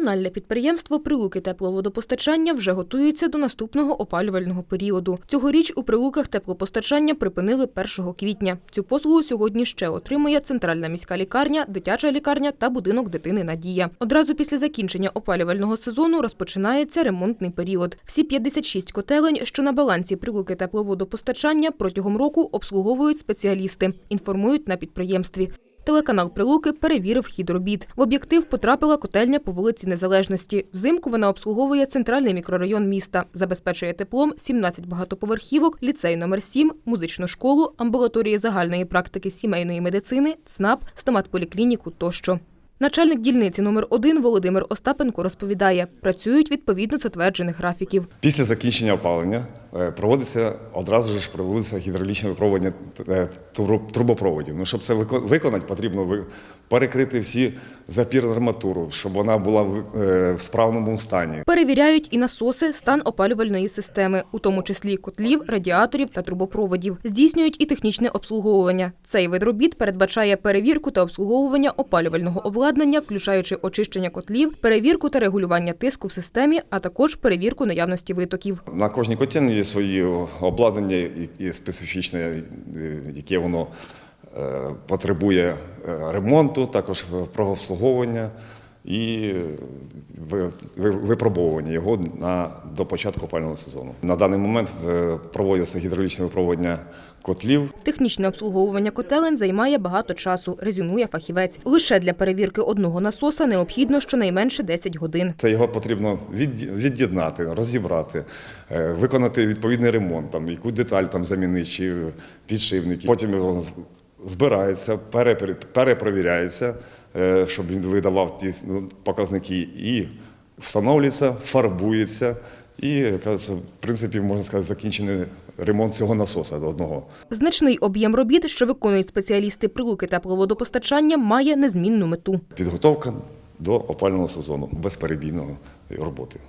Комунальне підприємство Прилуки тепловодопостачання вже готується до наступного опалювального періоду. Цьогоріч у Прилуках теплопостачання припинили 1 квітня. Цю послугу сьогодні ще отримує центральна міська лікарня, дитяча лікарня та будинок дитини Надія. Одразу після закінчення опалювального сезону розпочинається ремонтний період. Всі 56 котелень, що на балансі Прилуки тепловодопостачання протягом року обслуговують спеціалісти, інформують на підприємстві. Телеканал Прилуки перевірив хід робіт. В об'єктив потрапила котельня по вулиці Незалежності. Взимку вона обслуговує центральний мікрорайон міста, забезпечує теплом 17 багатоповерхівок, ліцей номер 7 музичну школу, амбулаторії загальної практики сімейної медицини, ЦНАП, стоматполіклініку тощо. Начальник дільниці номер 1 Володимир Остапенко розповідає, працюють відповідно затверджених графіків. Після закінчення опалення проводиться одразу ж проводиться гідравлічне випробування е, трубопроводів. Ну, щоб це виконати, потрібно перекрити всі запір арматуру, щоб вона була е, в справному стані. Перевіряють і насоси, стан опалювальної системи, у тому числі котлів, радіаторів та трубопроводів. Здійснюють і технічне обслуговування. Цей вид робіт передбачає перевірку та обслуговування опалювального обладнання, включаючи очищення котлів, перевірку та регулювання тиску в системі, а також перевірку наявності витоків. На кожній котельні є свої обладнання і- специфічне, е, яке воно е, потребує е, ремонту, також прообслуговування і ви- ви- випробовування його на, до початку опалювального сезону. На даний момент е, проводяться гідравлічне випробування котлів. Технічне обслуговування котелень займає багато часу, резюмує фахівець. Лише для перевірки одного насоса необхідно щонайменше 10 годин. Це його потрібно від- від'єднати, розібрати, е, виконати відповідний ремонт, там, яку деталь там замінити, чи підшипники. Потім його збирається, перепровіряється, е, щоб він видавав ті ну, показники, і встановлюється, фарбується. І кажеться, в принципі, можна сказати, закінчений ремонт цього насоса до одного. Значний об'єм робіт, що виконують спеціалісти прилуки тепловодопостачання, має незмінну мету. Підготовка до опального сезону безперебійної роботи.